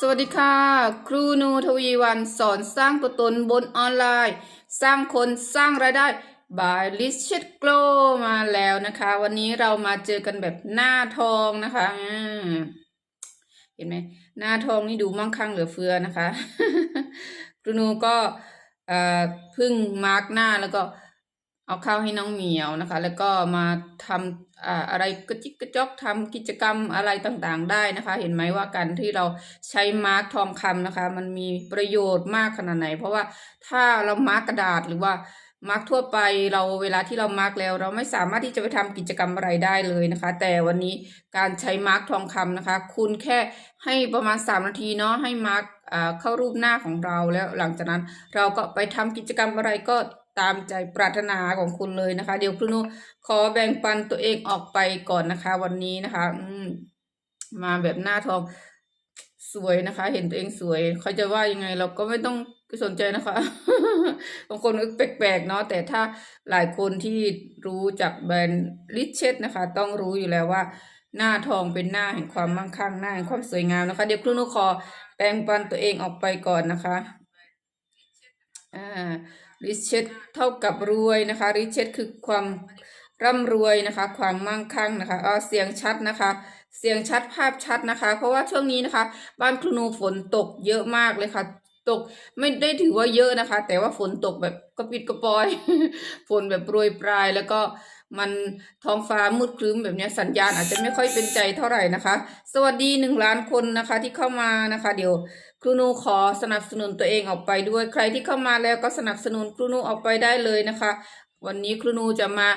สวัสดีค่ะ ครูนูทวีวันสอนสร้างตัวตนบนออนไลน์ สร้างคนสร้างรายได้บายลิชเชตโกลมาแล้วนะคะ วันนี้เรามาเจอกันแบบหน้าทองนะคะเห็นไหมหน้าทองนี่ดูมั่งคั่งเหลือเฟือนะคะ ครูนูก็พึ่งมาร์กหน้าแล้วก็เอาเข้าวให้น้องเหมียวนะคะ แล้วก็มาทำ อ่าอะไรกระจิกกระจอกทำกิจกรรมอะไรต่างๆ ได้นะคะ เห็นไหมว่าการที่เราใช้มาร์กทองคำนะคะ มันมีประโยชน์มากขนาดไหน เพราะว่าถ้าเรามาร์กกระดาษหรือว่ามาร์กทั่วไปเราเวลาที่เรามาร์กแล้ว เราไม่สามารถที่จะไปทำกิจกรรมอะไรได้เลยนะคะ แต่วันนี้การใช้มาร์กทองคำนะคะ คุณแค่ให้ประมาณ 3 นาทีเนาะให้มาร์กอ่าเข้ารูปหน้าของเราแล้วหลังจากนั้นเราก็ไปทำกิจกรรมอะไรก็ ตามใจปรารถนาของคุณเลยนะคะ เดี๋ยวครูนุขอแบ่งปันตัวเองออกไปก่อนนะคะ วันนี้นะคะ อืม มาแบบหน้าทองสวยนะคะ เห็นตัวเองสวยเขาจะว่ายังไง เราก็ไม่ต้องสนใจนะคะบางคนก็แปลกๆเนาะแต่ถ้าหลายคนที่รู้จักแบรนด์ลิชเชตนะคะ ต้องรู้อยู่แล้วว่า หน้าทองเป็นหน้าแห่งความมั่งคั่งหน้าแห่งความสวยงามนะคะ เดี๋ยวครูนุขอแบ่งปันตัวเองออกไปก่อนนะคะ อ่า ริชเชตเท่ากับรวยนะคะริชเชตคือความร่ำรวยนะคะ ความมั่งคั่งนะคะอ๋อเสียงชัดนะคะ เสียงชัดภาพชัดนะคะ เพราะว่าช่วงนี้นะคะ บ้านครูนูฝนตกเยอะมากเลยค่ะ ตกไม่ได้ถือว่าเยอะนะคะ แต่ว่าฝนตกแบบกระปิดกระปอย ฝนแบบโปรยปลายแล้วก็ มันท้องฟ้ามืดครึ้มแบบนี้สัญญาณอาจจะไม่ค่อยเป็นใจเท่าไหร่นะคะ สวัสดีหนึ่งล้านคนนะคะที่เข้ามานะคะ เดี๋ยวครูนูขอสนับสนุนตัวเองออกไปด้วยใครที่เข้ามาแล้วก็สนับสนุนครูนูออกไปได้เลยนะคะ วันนี้ครูนูจะมา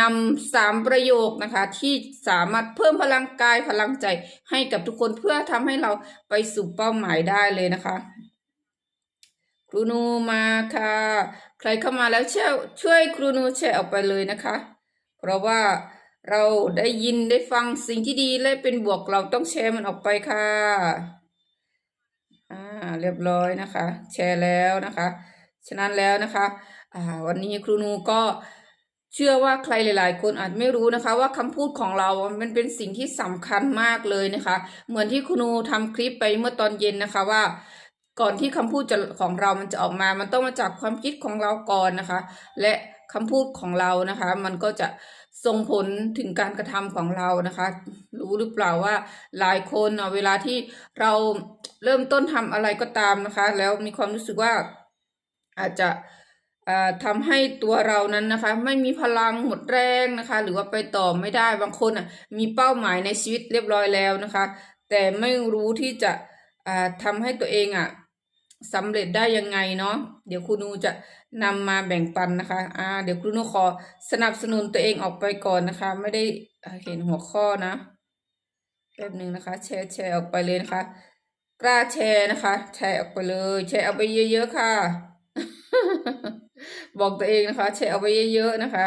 นำสามประโยคนะคะ ที่สามารถเพิ่มพลังกายพลังใจให้กับทุกคนเพื่อทำให้เราไปสู่เป้าหมายได้เลยนะคะครูนูมาค่ะ ใครเข้ามาแล้วช่วยช่วยครูนูแชร์ออกไปเลยนะคะ เพราะว่าเราได้ยินได้ฟังสิ่งที่ดีและเป็นบวกเราต้องแชร์มันออกไปค่ะ อ่า เรียบร้อยนะคะ แชร์แล้วนะคะ ฉะนั้นแล้วนะคะ อ่า วันนี้ครูนูก็เชื่อว่าใครหลาย ๆ คนอาจไม่รู้นะคะ ว่าคำพูดของเรา มันเป็นสิ่งที่สำคัญมากเลยนะคะ เหมือนที่ครูนูทำคลิปไปเมื่อตอนเย็นนะคะว่าก่อนที่คำพูดจะของเรามันจะออกมา มันต้องมาจากความคิดของเราก่อนนะคะ และ คำพูดของเรานะคะ มันก็จะส่งผลถึงการกระทำของเรานะคะ รู้หรือเปล่าว่าหลายคนเนาะเวลาที่เราเริ่มต้นทำอะไรก็ตามนะคะ แล้วมีความรู้สึกว่าอาจจะทำให้ตัวเรานั้นนะคะ ไม่มีพลังหมดแรงนะคะ หรือว่าไปต่อไม่ได้บางคนอะมีเป้าหมายในชีวิตเรียบร้อยแล้วนะคะ แต่ไม่รู้ที่จะอ่าทำให้ตัวเองอะสำเร็จได้ยังไงเนาะเดี๋ยวครูนูจะ นำมาแบ่งปันนะคะ อ่า เดี๋ยวครูนูขอสนับสนุนตัวเองออกไปก่อนนะคะ ไม่ได้เห็นหัวข้อนะแป๊บหนึ่งนะคะ แชร์แชร์ออกไปเลยนะคะ กล้าแชร์นะคะ แชร์ออกไปเลย แชร์เอาไปเยอะ ๆ ค่ะ บอกตัวเองนะคะ แชร์เอาไปเยอะๆนะคะ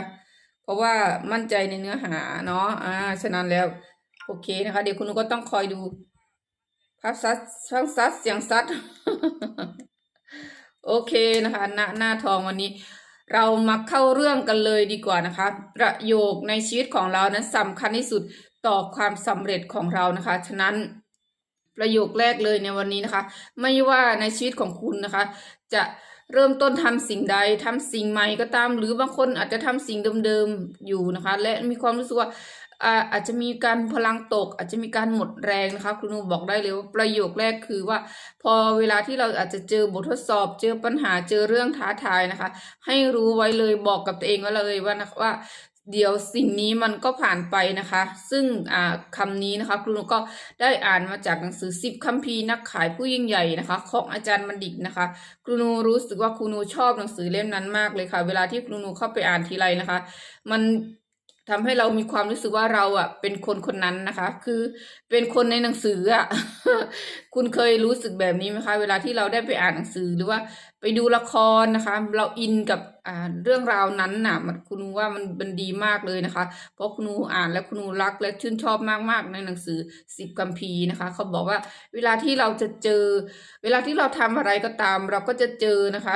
เพราะว่ามั่นใจในเนื้อหาเนาะ อ่า ฉะนั้นแล้ว โอเคนะคะ เดี๋ยวคุณก็ต้องคอยดูภาพซัดช่างซัดเสียงซัด โอเคนะคะหน้าหน้าทองวันนี้ เรามาเข้าเรื่องกันเลยดีกว่านะคะ ประโยคในชีวิตของเรานั้นสำคัญที่สุดต่อความสำเร็จของเรานะคะ ฉะนั้นประโยคแรกเลยในวันนี้นะคะ ไม่ว่าในชีวิตของคุณนะคะ จะเริ่มต้นทำสิ่งใดทำสิ่งใหม่ก็ตาม หรือบางคนอาจจะทำสิ่งเดิมๆอยู่นะคะ และมีความรู้สึกว่า อาจจะมีการพลังตก อาจจะมีการหมดแรงนะคะครูนูบอกได้เลยว่าประโยคแรกคือว่า พอเวลาที่เราอาจจะเจอบททดสอบ เจอปัญหาเจอเรื่องท้าทายนะคะ ให้รู้ไว้เลยบอกกับตัวเองไว้เลยว่านะว่าเดี๋ยวสิ่งนี้มันก็ผ่านไปนะคะ ซึ่งอ่าคำนี้นะคะครูนุก็ได้อ่านมาจากหนังสือสิบคัมภีร์นักขายผู้ยิ่งใหญ่นะคะ ของอาจารย์บัณฑิตนะคะ ครูนูรู้สึกว่าครูนูชอบหนังสือเล่มนั้นมากเลยค่ะ เวลาที่ครูนูเข้าไปอ่านทีไรนะคะ มัน ทำให้เรามีความรู้สึกว่าเราอะ เป็นคนคนนั้นนะคะ คือเป็นคนในหนังสืออะ คุณเคยรู้สึกแบบนี้ไหมคะ เวลาที่เราได้ไปอ่านหนังสือหรือว่าไปดูละครนะคะ เราอินกับอ่าเรื่องราวนั้นน่ะ มันคุณูว่ามันมันดีมากเลยนะคะ เพราะคุณูอ่านแล้วคุณูรักและชื่นชอบมากๆในหนังสือสิบคัมภีนะคะ เขาบอกว่าเวลาที่เราจะเจอ เวลาที่เราทำอะไรก็ตาม เราก็จะเจอนะคะ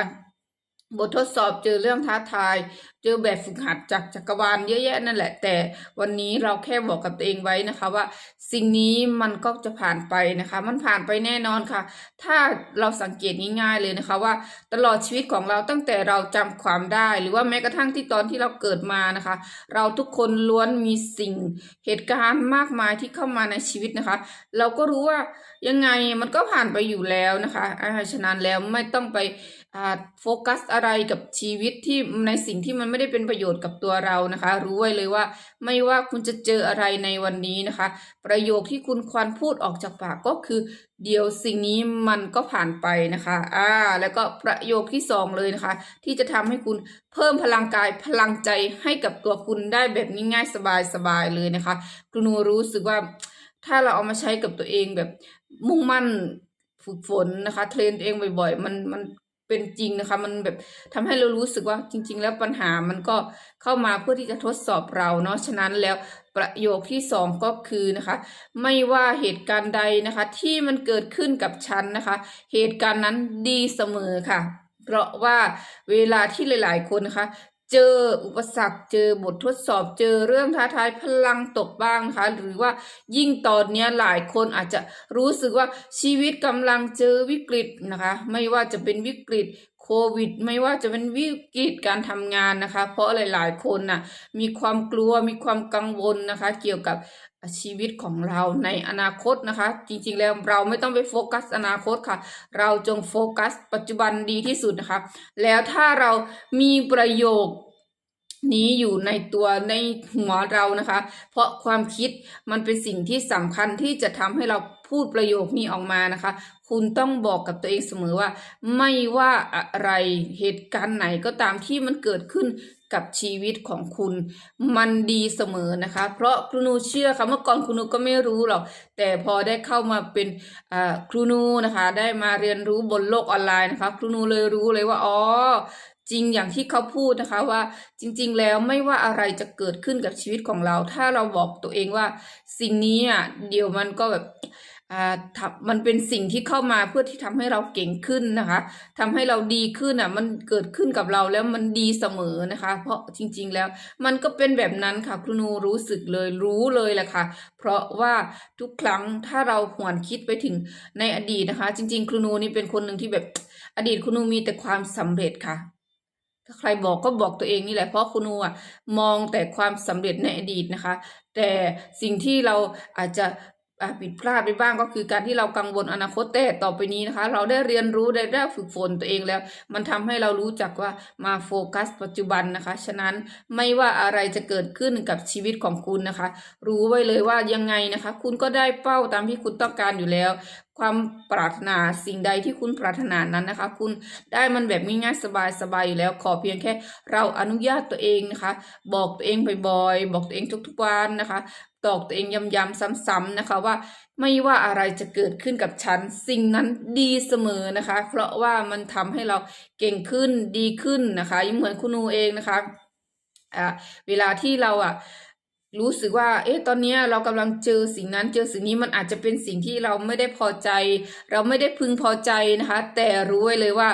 บททดสอบเจอเรื่องท้าทาย เจอแบบฝึกหัดจากจักรวาลเยอะแยะนั่นแหละ แต่วันนี้เราแค่บอกกับตัวเองไว้นะคะ ว่าสิ่งนี้มันก็จะผ่านไปนะคะ มันผ่านไปแน่นอนค่ะ ถ้าเราสังเกตง่ายๆเลยนะคะว่าตลอดชีวิตของเราตั้งแต่เราจำความได้ หรือว่าแม้กระทั่งที่ตอนที่เราเกิดมานะคะ เราทุกคนล้วนมีสิ่งเหตุการณ์มากมายที่เข้ามาในชีวิตนะคะ เราก็รู้ว่ายังไงมันก็ผ่านไปอยู่แล้วนะคะอาฉะนั้นแล้วไม่ต้องไปโฟกัสอะไรกับชีวิตที่ในสิ่งที่มันไม่ได้เป็นประโยชน์กับตัวเรานะคะ รู้ไว้เลยว่า ไม่ว่าคุณจะเจออะไรในวันนี้นะคะ ประโยคที่คุณควรพูดออกจากปากก็คือ เดี๋ยวสิ่งนี้มันก็ผ่านไปนะคะอ่าแล้วก็ประโยคที่สองเลยนะคะ ที่จะทำให้คุณเพิ่มพลังกายพลังใจให้กับตัวคุณได้แบบง่ายๆสบายๆเลยนะคะคุณนูรู้สึกว่าถ้าเราเอามาใช้กับตัวเองแบบมุ่งมั่นฝึกฝนนะคะ เทรนตัวเองบ่อยๆ มันมัน เป็นจริงนะคะ มันแบบทำให้เรารู้สึกว่าจริง ๆ แล้วปัญหามันก็เข้ามาเพื่อที่จะทดสอบเราเนาะฉะนั้นแล้วประโยคที่สองก็คือนะคะ ไม่ว่าเหตุการณ์ใดนะคะ ที่มันเกิดขึ้นกับฉันนะคะ เหตุการณ์นั้นดีเสมอค่ะ เพราะว่าเวลาที่หลาย ๆ คนนะคะ เจออุปสรรคเจอบททดสอบเจอเรื่องท้าทายพลังตกบ้างนะคะหรือว่ายิ่งตอนนี้หลายคนอาจจะรู้สึกว่าชีวิตกำลังเจอวิกฤตนะคะ ไม่ว่าจะเป็นวิกฤตโควิด ไม่ว่าจะเป็นวิกฤตการทำงานนะคะ เพราะหลาย ๆ คนน่ะมีความกลัวมีความกังวลนะคะ เกี่ยวกับ ชีวิตของเราในอนาคตนะคะ จริงๆแล้วเราไม่ต้องไปโฟกัสอนาคตค่ะ เราจงโฟกัสปัจจุบันดีที่สุดนะคะ แล้วถ้าเรามีประโยคนี้อยู่ในตัวในหัวเรานะคะ เพราะความคิดมันเป็นสิ่งที่สำคัญที่จะทำให้เราพูดประโยคนี้ออกมานะคะ คุณต้องบอกกับตัวเองเสมอว่า ไม่ว่าอะไรเหตุการณ์ไหนก็ตามที่มันเกิดขึ้น กับชีวิตของคุณ มันดีเสมอนะคะ เพราะครูนูเชื่อค่ะเมื่อก่อนครูนูก็ไม่รู้หรอกแต่พอได้เข้ามาเป็นอ่าครูนูนะคะ ได้มาเรียนรู้บนโลกออนไลน์นะคะ ครูนูเลยรู้เลยว่าอ๋อจริงอย่างที่เขาพูดนะคะว่าจริงๆ แล้วไม่ว่าอะไรจะเกิดขึ้นกับชีวิตของเรา ถ้าเราบอกตัวเองว่าสิ่งนี้อะเดี๋ยวมันก็แบบ มันเป็นสิ่งที่เข้ามาเพื่อที่ทำให้เราเก่งขึ้นนะคะทำให้เราดีขึ้นอะ มันเกิดขึ้นกับเราแล้วมันดีเสมอนะคะ เพราะจริง ๆ แล้ว มันก็เป็นแบบนั้นค่ะครูนูรู้สึกเลยรู้เลยแหละค่ะ เพราะว่าทุกครั้งถ้าเราหวนคิดไปถึงในอดีตนะคะ จริง ๆ ครูนูนี่เป็นคนหนึ่งที่แบบอดีตครูนูมีแต่ความสำเร็จค่ะถ้าใครบอกก็บอกตัวเองนี่แหละเพราะคุณนูอะมองแต่ความสำเร็จในอดีตนะคะ แต่สิ่งที่เราอาจจะ ผิดพลาดไปบ้างก็คือการที่เรากังวลอนาคตแต่ต่อไปนี้นะคะ เราได้เรียนรู้ได้ได้ฝึกฝนตัวเองแล้ว มันทำให้เรารู้จักว่ามาโฟกัส ปัจจุบันนะคะ ฉะนั้นไม่ว่าอะไรจะเกิดขึ้นกับชีวิตของคุณนะคะ รู้ไว้เลยว่ายังไงนะคะ คุณก็ได้เป้าตามที่คุณต้องการอยู่แล้ว ความปรารถนาสิ่งใดที่คุณปรารถนานั้นนะคะ คุณได้มันแบบง่ายๆสบายๆอยู่แล้วขอเพียงแค่ เราอนุญาตตัวเองนะคะ บอกตัวเองบ่อยๆบอกตัวเองทุกๆวันนะคะตอกตัวเองย้ำๆซ้ำๆนะคะว่าไม่ว่าอะไรจะเกิดขึ้นกับฉัน สิ่งนั้นดีเสมอนะคะ เพราะว่ามันทำให้เราเก่งขึ้นดีขึ้นนะคะยิ่งเหมือนคุณนูเองนะคะอ่าเวลาที่เราอะ รู้สึกว่า เอ๊ะ ตอนนี้เรากำลังเจอสิ่งนั้นเจอสิ่งนี้มันอาจจะเป็นสิ่งที่เราไม่ได้พอใจ เราไม่ได้พึงพอใจนะคะ แต่รู้ไว้เลยว่า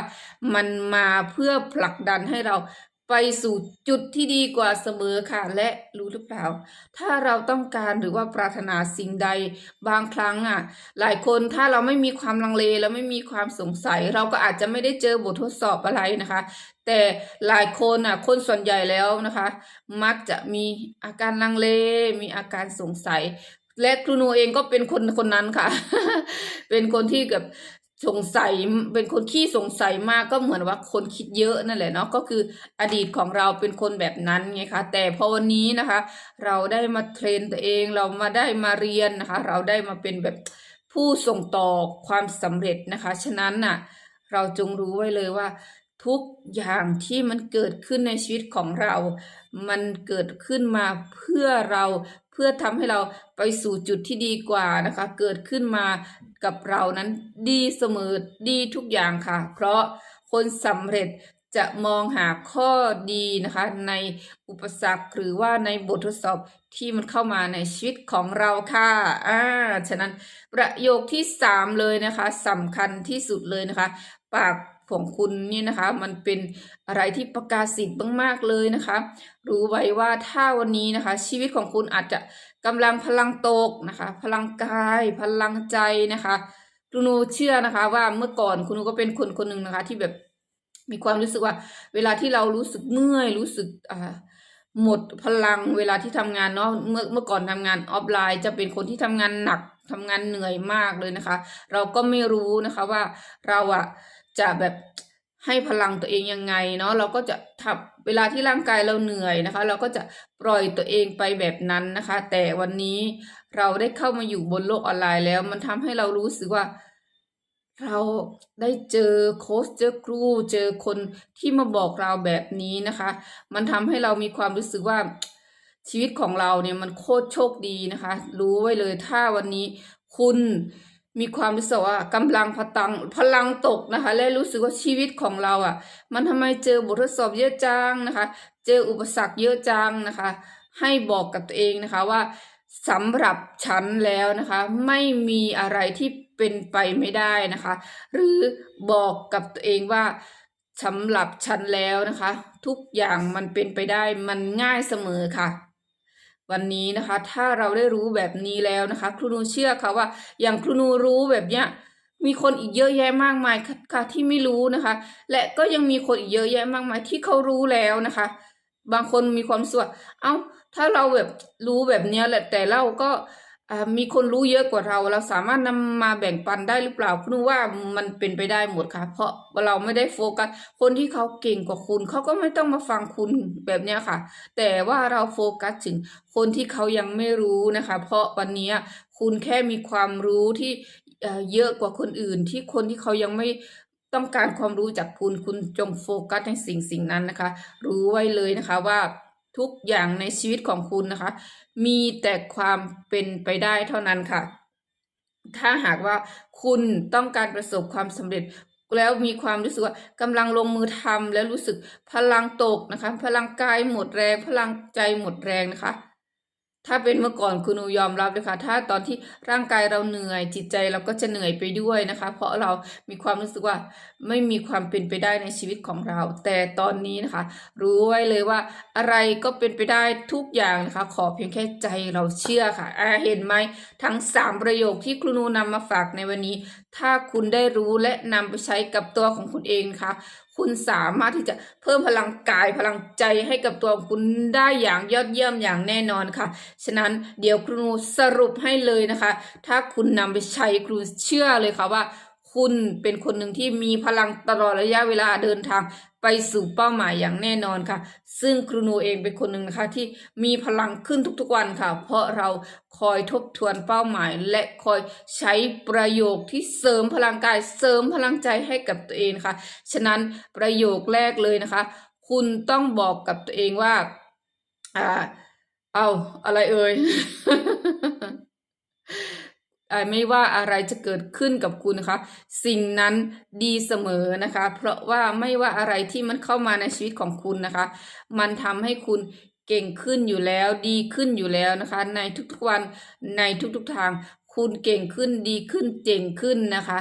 มันมาเพื่อผลักดันให้เรา ไปสู่จุดที่ดีกว่าเสมอค่ะ และรู้หรือเปล่า ถ้าเราต้องการหรือว่าปรารถนาสิ่งใดบางครั้งอะ หลายคนถ้าเราไม่มีความลังเลแล้วไม่มีความสงสัย เราก็อาจจะไม่ได้เจอบททดสอบอะไรนะคะ แต่หลายคนอะคนส่วนใหญ่แล้วนะคะ มักจะมีอาการลังเล มีอาการสงสัยและครูนูเองก็เป็นคนคนนั้นค่ะ เป็นคนที่กับ สงสัยเป็นคนขี้สงสัยมากก็เหมือนว่าคนคิดเยอะนั่นแหละเนาะก็คืออดีตของเราเป็นคนแบบนั้นไงคะ แต่พอวันนี้นะคะ เราได้มาเทรนตัวเองเรามาได้มาเรียนนะคะ เราได้มาเป็นแบบผู้ส่งต่อความสำเร็จนะคะ ฉะนั้นน่ะ เราจงรู้ไว้เลยว่า ทุกอย่างที่มันเกิดขึ้นในชีวิตของเรา มันเกิดขึ้นมาเพื่อเรา เพื่อทำให้เราไปสู่จุดที่ดีกว่านะคะ เกิดขึ้นมากับเรานั้นดีเสมอดีทุกอย่างค่ะ เพราะคนสำเร็จจะมองหาข้อดีนะคะ ในอุปสรรคหรือว่าในบททดสอบที่มันเข้ามาในชีวิตของเราค่ะอ่าฉะนั้นประโยคที่สามเลยนะคะสำคัญที่สุดเลยนะคะ ปาก ของคุณนี่นะคะ มันเป็นอะไรที่ประกาศสิทธิ์มากๆเลยนะคะ รู้ไว้ว่าถ้าวันนี้นะคะ ชีวิตของคุณอาจจะกำลังพลังตกนะคะ พลังกาย พลังใจนะคะคุณหนูเชื่อนะคะ ว่าเมื่อก่อนคุณหนูก็เป็นคนคนหนึ่งนะคะ ที่แบบมีความรู้สึกว่า เวลาที่เรารู้สึกเมื่อยรู้สึกอ่าหมดพลังเวลาที่ทำงานเนาะเมื่อเมื่อก่อนทำงานออฟไลน์ จะเป็นคนที่ทำงานหนักทำงานเหนื่อยมากเลยนะคะ เราก็ไม่รู้นะคะว่าเราอะ จะแบบให้พลังตัวเองยังไงเนาะเราก็จะทำเวลาที่ร่างกายเราเหนื่อยนะคะ เราก็จะปล่อยตัวเองไปแบบนั้นนะคะ แต่วันนี้เราได้เข้ามาอยู่บนโลกออนไลน์แล้ว มันทำให้เรารู้สึกว่า เราได้เจอโค้ชเจอครู เจอคนที่มาบอกเราแบบนี้นะคะ มันทำให้เรามีความรู้สึกว่าชีวิตของเราเนี่ยมันโคตรโชคดีนะคะ รู้ไว้เลยถ้าวันนี้คุณ มีความรู้สึกว่ากำลังพลังพลังตกนะคะ และรู้สึกว่าชีวิตของเราอะ มันทำไมเจอบททดสอบเยอะจังนะคะ เจออุปสรรคเยอะจังนะคะ ให้บอกกับตัวเองนะคะว่าสำหรับฉันแล้วนะคะ ไม่มีอะไรที่เป็นไปไม่ได้นะคะ หรือบอกกับตัวเองว่าสำหรับฉันแล้วนะคะ ทุกอย่างมันเป็นไปได้มันง่ายเสมอค่ะ วันนี้นะคะ ถ้าเราได้รู้แบบนี้แล้วนะคะ ครูนูเชื่อค่ะว่า อย่างครูนูรู้แบบเนี้ยมีคนอีกเยอะแยะมากมายค่ะที่ไม่รู้นะคะ และก็ยังมีคนอีกเยอะแยะมากมายที่เขารู้แล้วนะคะ บางคนมีความสุขเอาเอ้าถ้าเราแบบรู้แบบเนี้ยแหละแต่เราก็ มีคนรู้เยอะกว่าเรา เราสามารถนำมาแบ่งปันได้หรือเปล่าคุณว่ามันเป็นไปได้หมดค่ะ เพราะเราไม่ได้โฟกัสคนที่เขาเก่งกว่าคุณเขาก็ไม่ต้องมาฟังคุณแบบเนี้ยค่ะ แต่ว่าเราโฟกัสถึงคนที่เขายังไม่รู้นะคะ เพราะวันนี้คุณแค่มีความรู้ที่เอ่อเยอะกว่าคนอื่น ที่คนที่เขายังไม่ต้องการความรู้จากคุณคุณจงโฟกัสในสิ่งสิ่งนั้นนะคะ รู้ไว้เลยนะคะว่า ทุกอย่างในชีวิตของคุณนะคะ มีแต่ความเป็นไปได้เท่านั้นค่ะ ถ้าหากว่าคุณต้องการประสบความสำเร็จแล้วมีความรู้สึกว่ากำลังลงมือทำแล้วรู้สึกพลังตกนะคะ พลังกายหมดแรง พลังใจหมดแรงนะคะ ถ้าเป็นเมื่อก่อนคุณนูยอมรับเลยค่ะ ถ้าตอนที่ร่างกายเราเหนื่อยจิตใจเราก็จะเหนื่อยไปด้วยนะคะ เพราะเรามีความรู้สึกว่าไม่มีความเป็นไปได้ในชีวิตของเรา แต่ตอนนี้นะคะ รู้ไว้เลยว่าอะไรก็เป็นไปได้ทุกอย่างนะคะ ขอเพียงแค่ใจเราเชื่อค่ะอาเห็นไหมทั้งสามประโยคที่ครูนูนำมาฝากในวันนี้ ถ้าคุณได้รู้และนำไปใช้กับตัวของคุณเองนะคะ คุณสามารถที่จะเพิ่มพลังกายพลังใจให้กับตัวคุณได้อย่างยอดเยี่ยมอย่างแน่นอนค่ะ ฉะนั้นเดี๋ยวครูสรุปให้เลยนะคะ ถ้าคุณนำไปใช้ครูเชื่อเลยค่ะว่า คุณเป็นคนหนึ่งที่มีพลังตลอดระยะเวลาเดินทางไปสู่เป้าหมายอย่างแน่นอนค่ะ ซึ่งครูนูเองเป็นคนหนึ่งนะคะที่มีพลังขึ้นทุกๆวันค่ะ เพราะเราคอยทบทวนเป้าหมาย และคอยใช้ประโยคที่เสริมพลังกายเสริมพลังใจให้กับตัวเองค่ะ ฉะนั้นประโยคแรกเลยนะคะ คุณต้องบอกกับตัวเองว่าอ่าเอาอะไรเอ่ย ไม่ว่าอะไรจะเกิดขึ้นกับคุณนะคะ สิ่งนั้นดีเสมอนะคะ เพราะว่าไม่ว่าอะไรที่มันเข้ามาในชีวิตของคุณนะคะ มันทำให้คุณเก่งขึ้นอยู่แล้วดีขึ้นอยู่แล้วนะคะ ในทุกๆวันในทุกๆทางคุณเก่งขึ้นดีขึ้นเจ๋งขึ้นนะคะ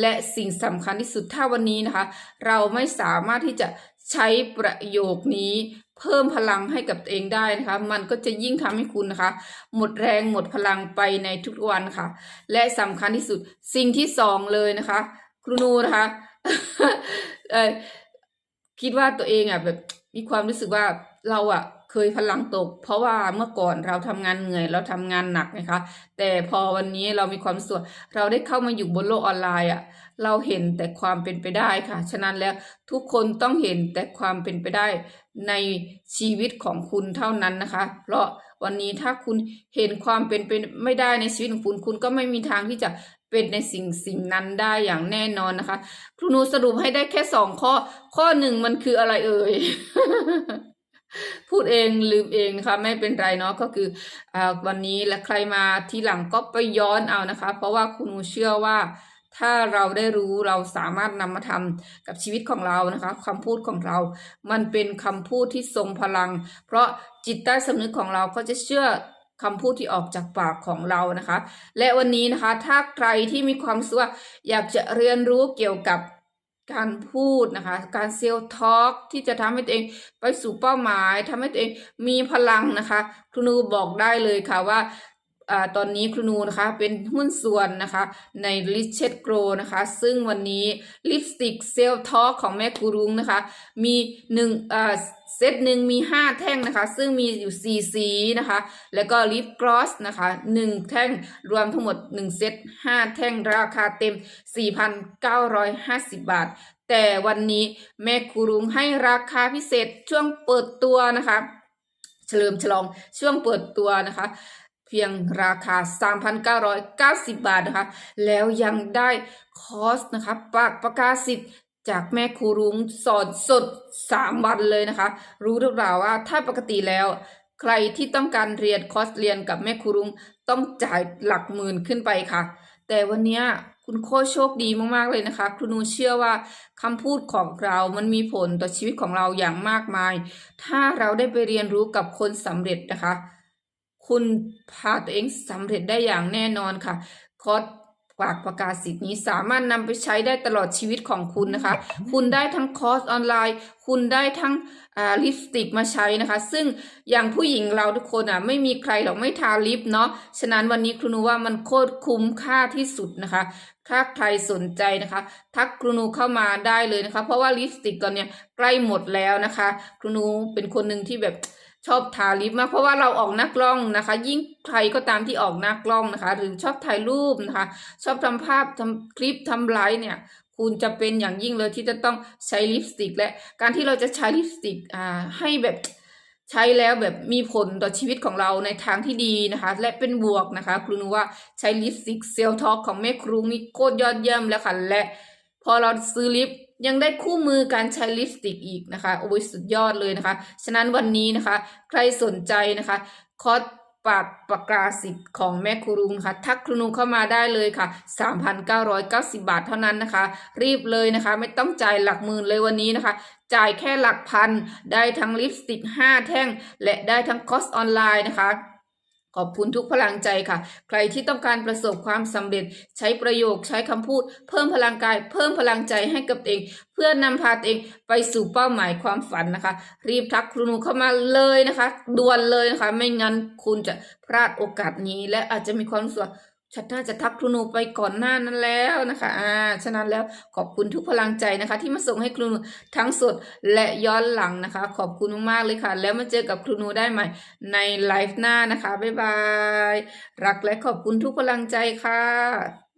และสิ่งสำคัญที่สุดถ้าวันนี้นะคะ เราไม่สามารถที่จะใช้ประโยคนี้ เพิ่มพลังให้กับตัวเองได้นะคะ มันก็จะยิ่งทำให้คุณนะคะ หมดแรงหมดพลังไปในทุกวันค่ะ และสำคัญที่สุดสิ่งที่สองเลยนะคะ ครูนูนะคะคิดว่าตัวเองอะแบบมีความรู้สึกว่าเราอะเคยพลังตก เพราะว่าเมื่อก่อนเราทำงานเหนื่อยเราทำงานหนักนะคะ แต่พอวันนี้เรามีความสุขเราได้เข้ามาอยู่บนโลกออนไลน์อะเราเห็นแต่ความเป็นไปได้ค่ะ ฉะนั้นแล้วทุกคนต้องเห็นแต่ความเป็นไปได้ ในชีวิตของคุณเท่านั้นนะคะ เพราะวันนี้ถ้าคุณเห็นความเป็นไปไม่ได้ในชีวิตของคุณ คุณก็ไม่มีทางที่จะเป็นในสิ่งสิ่งนั้นได้อย่างแน่นอนนะคะครูนูสรุปให้ได้แค่สองข้อ ข้อหนึ่งมันคืออะไรเอ่ยพูดเองลืมเองนะคะไม่เป็นไรเนาะก็คืออ่าวันนี้และใครมาทีหลังก็ไปย้อนเอานะคะ เพราะว่าครูนูเชื่อว่า ถ้าเราได้รู้เราสามารถนำมาทำกับชีวิตของเรานะคะคำพูดของเรา มันเป็นคำพูดที่ทรงพลัง เพราะจิตใต้สำนึกของเราก็จะเชื่อคำพูดที่ออกจากปากของเรานะคะ และวันนี้นะคะ ถ้าใครที่มีความสึกว่าอยากจะเรียนรู้เกี่ยวกับการพูดนะคะ การเซลทอล์กที่จะทำให้ตัวเองไปสู่เป้าหมายทำให้ตัวเองมีพลังนะคะครูนูบอกได้เลยค่ะว่า ตอนนี้ครูนูนะคะเป็นหุ้นส่วนนะคะใน r i c h e t Grow นะคะ ซึ่งวันนี้ลิปสติกเซลท็อกของแม่ครูรุ้งนะคะ มีหนึ่งเซตหนึ่งมี 5 แท่งนะคะ ซึ่งมีอยู่ 4 สีนะคะ แล้วก็ลิปกลอสนะคะ 1 แท่งรวมทั้งหมด 1 เซต 5 แท่งราคาเต็ม 4,950 บาท แต่วันนี้แม่ครูรุ้งให้ราคาพิเศษช่วงเปิดตัวนะคะ เฉลิมฉลองช่วงเปิดตัวนะคะ พียงราคา 3,990 บาทนะคะ แล้วยังได้คอร์สนะคะปากประกาศสิทธิ์จากแม่ครูรุ้งสอนสด 3 วันเลยนะคะ รู้หรือเปล่าว่าถ้าปกติแล้วใครที่ต้องการเรียนคอร์สเรียนกับแม่ครูรุ้งต้องจ่ายหลักหมื่นขึ้นไปค่ะ แต่วันนี้คุณโคชโชคดีมากๆเลยนะคะ ครูนูเชื่อว่าคำพูดของเรามันมีผลต่อชีวิตของเราอย่างมากมาย ถ้าเราได้ไปเรียนรู้กับคนสำเร็จนะคะ คุณพาตัวเองสำเร็จได้อย่างแน่นอนค่ะ คอร์สฝากประกาศสิทธิ์นี้สามารถนำไปใช้ได้ตลอดชีวิตของคุณนะคะ คุณได้ทั้งคอร์สออนไลน์ คุณได้ทั้งลิปสติกมาใช้นะคะ ซึ่งอย่างผู้หญิงเราทุกคนอะไม่มีใครหรอกไม่ทาลิปเนาะ ฉะนั้นวันนี้ครูนูว่ามันโคตรคุ้มค่าที่สุดนะคะ ถ้าใครสนใจนะคะ ทักครูนูเข้ามาได้เลยนะคะ เพราะว่าลิปสติกตอนเนี้ยใกล้หมดแล้วนะคะ ครูนูเป็นคนหนึ่งที่แบบ ชอบทาลิปมากเพราะว่าเราออกหน้ากล้องนะคะ ยิ่งใครก็ตามที่ออกหน้ากล้องนะคะ หรือชอบถ่ายรูปนะคะ ชอบทำภาพทำคลิปทำไลฟ์เนี่ย คุณจะเป็นอย่างยิ่งเลยที่จะต้องใช้ลิปสติกและการที่เราจะใช้ลิปสติกอ่าให้แบบใช้แล้วแบบมีผลต่อชีวิตของเราในทางที่ดีนะคะ และเป็นบวกนะคะ ครูนูว่าใช้ลิปสติกเซลท็อกของแม่ครูนี่โคตรยอดเยี่ยมแล้วค่ะและพอเราซื้อลิป ยังได้คู่มือการใช้ลิปสติกอีกนะคะโอ้ยสุดยอดเลยนะคะ ฉะนั้นวันนี้นะคะ ใครสนใจนะคะคอร์สปากปากกาสิทธิ์ของแม่ครูรุงนะคะทักครูนุงเข้ามาได้เลยค่ะ 3,990 บาทเท่านั้นนะคะ รีบเลยนะคะ ไม่ต้องจ่ายหลักหมื่นเลยวันนี้นะคะ จ่ายแค่หลักพัน ได้ทั้งลิปสติก 5 แท่ง และได้ทั้งคอร์สออนไลน์นะคะ ขอบคุณทุกพลังใจค่ะ ใครที่ต้องการประสบความสำเร็จใช้ประโยคใช้คำพูด เพิ่มพลังกาย เพิ่มพลังใจให้กับเอง เพื่อนำพาเองไปสู่เป้าหมายความฝันนะคะ รีบทักครูนูเข้ามาเลยนะคะด่วนเลยนะคะ ไม่งั้นคุณจะพลาดโอกาสนี้และอาจจะมีความรู้สึก ฉันน่าจะทักครูนูไปก่อนหน้านั้นแล้วนะคะ อ่า ฉะนั้นแล้วขอบคุณทุกพลังใจนะคะ ที่มาส่งให้ครูนูทั้งสดและย้อนหลังนะคะ ขอบคุณมากๆเลยค่ะ แล้วมาเจอกับครูนูได้ใหม่ในไลฟ์หน้านะคะ บ๊ายบาย รักและขอบคุณทุกพลังใจค่ะ